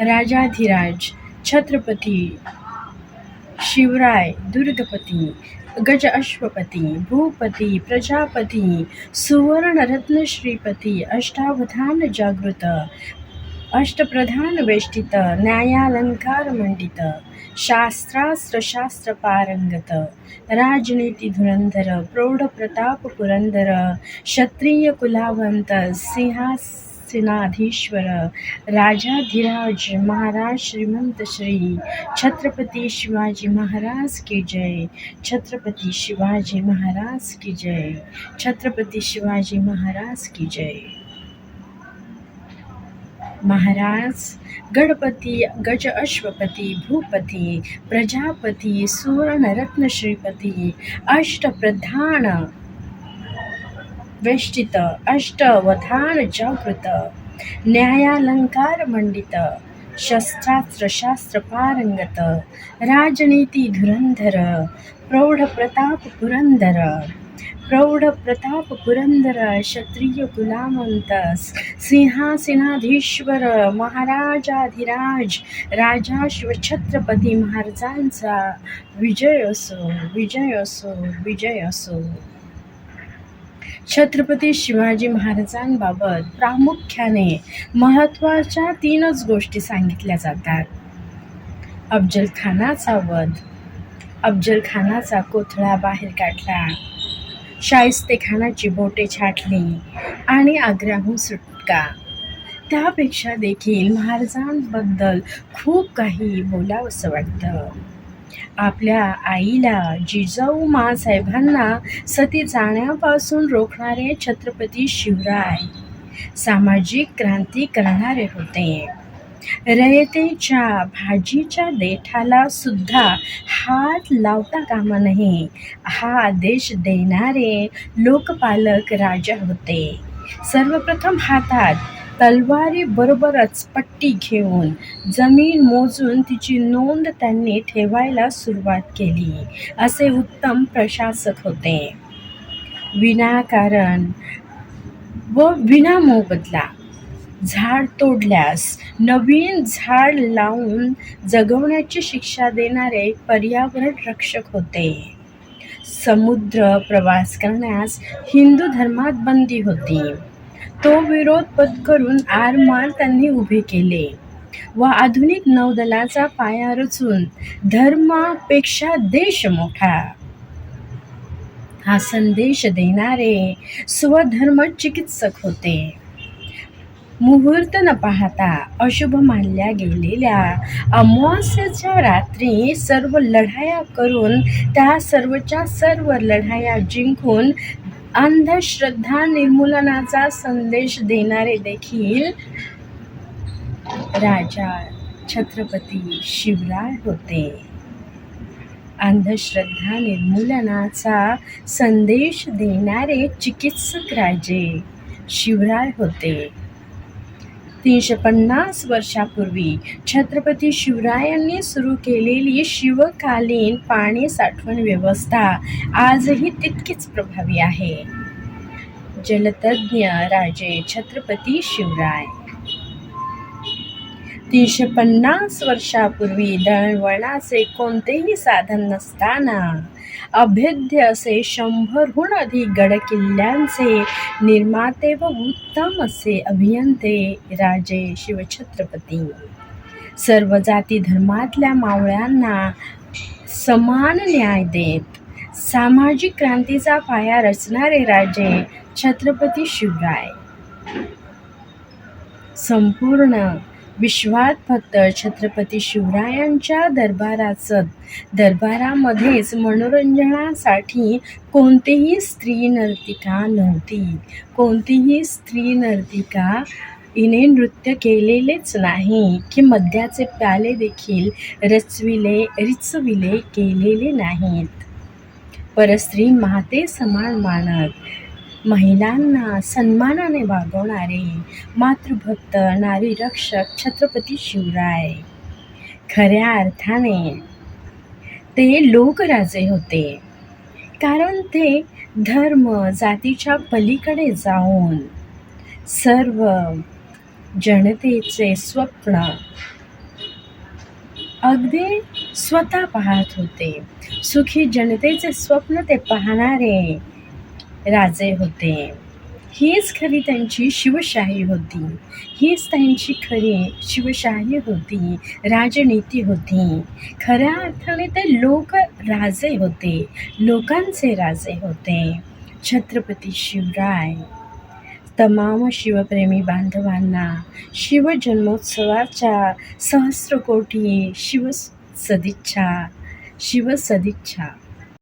राजाधिराज छत्रपती शिवराय दुर्गपती गज अश्वपती भूपती प्रजापती सुवर्णरत्न श्रीपती अष्टावधान जागृत अष्टप्रधान वेष्टित न्यायालंकार मंडित शास्त्रास्त्र शास्त्र पारंगत राजनीती धुरंधर प्रौढ प्रताप पुरंदर क्षत्रिय कुलावंत सिंहासनाधीश्वर राजाधिराज महाराज श्रीमंत श्री छत्रपती शिवाजी महाराज की जय छत्रपती शिवाजी महाराज की जय छत्रपती शिवाजी महाराज की जय। महाराज गणपती गज अश्वपती भूपती प्रजापती सुवर्णरत्न श्रीपती अष्टप्रधान वेष्टित अष्टवधान जागृत न्यायालंकार मंडित शस्त्रास्त्र शास्त्र पारंगत राजनीती धुरंधर प्रौढ प्रताप पुरंदर प्रौढ प्रताप पुरंदर क्षत्रिय गुलामंत सिंहासिनाधीश्वर महाराजाधिराज राजा शिवछत्रपती महाराजांचा विजय असो विजय असो विजय असो छत्रपती शिवाजी महाराजांबाबत प्रामुख्याने महत्त्वाच्या तीनच गोष्टी सांगितल्या जातात. अफजल खानाचा वध अफजल खानाचा कोथळा बाहेर काढला शाहिस्ते खानाची बोटे छाटली आणि आग्र्याहून सुटका. त्यापेक्षा देखील महाराजांबद्दल खूप काही बोलावंसं वाटतं. आपल्या आईला जिजाऊ माँसाहेबांना सती जाण्यापासून रोखणारे छत्रपती शिवराय. सामाजिक क्रांती करणारे होते. रयतेच्या भाजीच्या देठाला सुद्धा हात लावता कामा नये हा आदेश देणारे लोकपालक राजा होते. सर्वप्रथम हातात तलवारी बरोबरच पट्टी घेऊन जमीन मोजून तिची नोंद त्यांनी ठेवायला सुरुवात केली असे उत्तम प्रशासक होते. विनाकारण व विना मोबदला झाड तोडल्यास नवीन झाड लावून जगवण्याची शिक्षा देणारे पर्यावरण रक्षक होते. समुद्र प्रवास करण्यास हिंदू धर्मात बंदी होती. तो विरोध पत्करून आरमार त्यांनी उभे केले व आधुनिक नौदलाचा पाया रचून धर्मापेक्षा देश मोठा. हा संदेश देणारे स्वधर्म चिकित्सक होते. मुहूर्त न पाहता अशुभ मानल्या गेलेल्या अमावस्याच्या रात्री सर्व लढाया करून त्या सर्वच्या सर्व लढाया जिंकून अंधश्रद्धा निर्मूलनाचा संदेश देणारे देखील राजा छत्रपती शिवराय होते. अंधश्रद्धा निर्मूलनाचा संदेश देणारे चिकित्सक राजे शिवराय होते. तीनशे पन्नास वर्षापूर्वी छत्रपती शिवरायांनी सुरू केलेली शिवकालीन पाणी साठवण व्यवस्था आजही तितकीच प्रभावी आहे. जलतज्ञ राजे छत्रपती शिवराय तीनशे पन्नास वर्षापूर्वी दळणवळणाचे कोणतेही साधन नसताना अभेद्य असे शंभरहून अधिक गडकिल्ल्यांचे निर्माते व उत्तम असे अभियंते राजे शिवछत्रपती. सर्व जाती धर्मातल्या मावळ्यांना समान न्याय देत सामाजिक क्रांतीचा पाया रचणारे राजे छत्रपती शिवराय. संपूर्ण विश्वात फक्त छत्रपती शिवरायांच्या दरबाराचं दरबारामध्येच मनोरंजनासाठी कोणतीही स्त्री नर्तिका नव्हती. कोणतीही स्त्री नर्तिका हिने नृत्य केलेलेच नाही. की मद्याचे प्याले देखील रचविले रिचविले केलेले नाहीत. परस्त्री माते समान मानत महिलांना सन्मानाने वागवणारे मातृभक्त नारीरक्षक छत्रपती शिवराय. खऱ्या अर्थाने ते लोकराजे होते. कारण ते धर्म जातीच्या पलीकडे जाऊन सर्व जनतेचे स्वप्न अगदी स्वतः पाहत होते. सुखी जनतेचे स्वप्न ते पाहणारे राजे होते. हीच खरी त्यांची शिवशाही होती. हीच त्यांची खरी शिवशाही होती. राजनीती होती. खऱ्या अर्थाने ते लोक राजे होते. लोकांचे राजे होते. छत्रपती शिवराय. तमाम शिवप्रेमी बांधवांना शिवजन्मोत्सवाच्या सहस्रकोटी शिव सदिच्छा शिवसदिच्छा